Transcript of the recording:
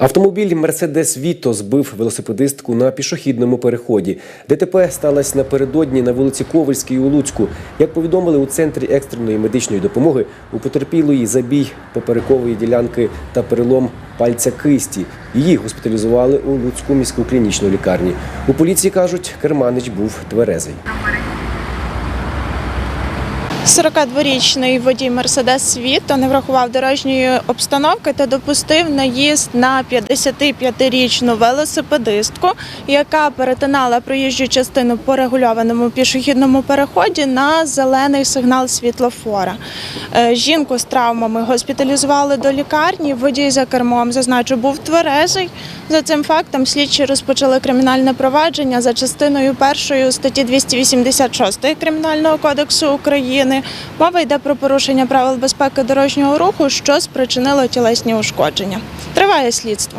Автомобіль Мерседес Віто збив велосипедистку на пішохідному переході. ДТП сталося напередодні на вулиці Ковальській у Луцьку. Як повідомили у центрі екстреної медичної допомоги, у потерпілої забій поперекової ділянки та перелом пальця кисті. Її госпіталізували у Луцьку міську клінічну лікарні. У поліції кажуть, керманич був тверезий. 42-річний водій Мерседес Віто не врахував дорожньої обстановки та допустив наїзд на 55-річну велосипедистку, яка перетинала проїжджу частину по регульованому пішохідному переході на зелений сигнал світлофора. Е, Жінку з травмами госпіталізували до лікарні. Водій за кермом зазначу був тверезий. За цим фактом слідчі розпочали кримінальне провадження за частиною першої статті 286 Кримінального кодексу України. Мова йде про порушення правил безпеки дорожнього руху, що спричинило тілесні ушкодження. Триває слідство.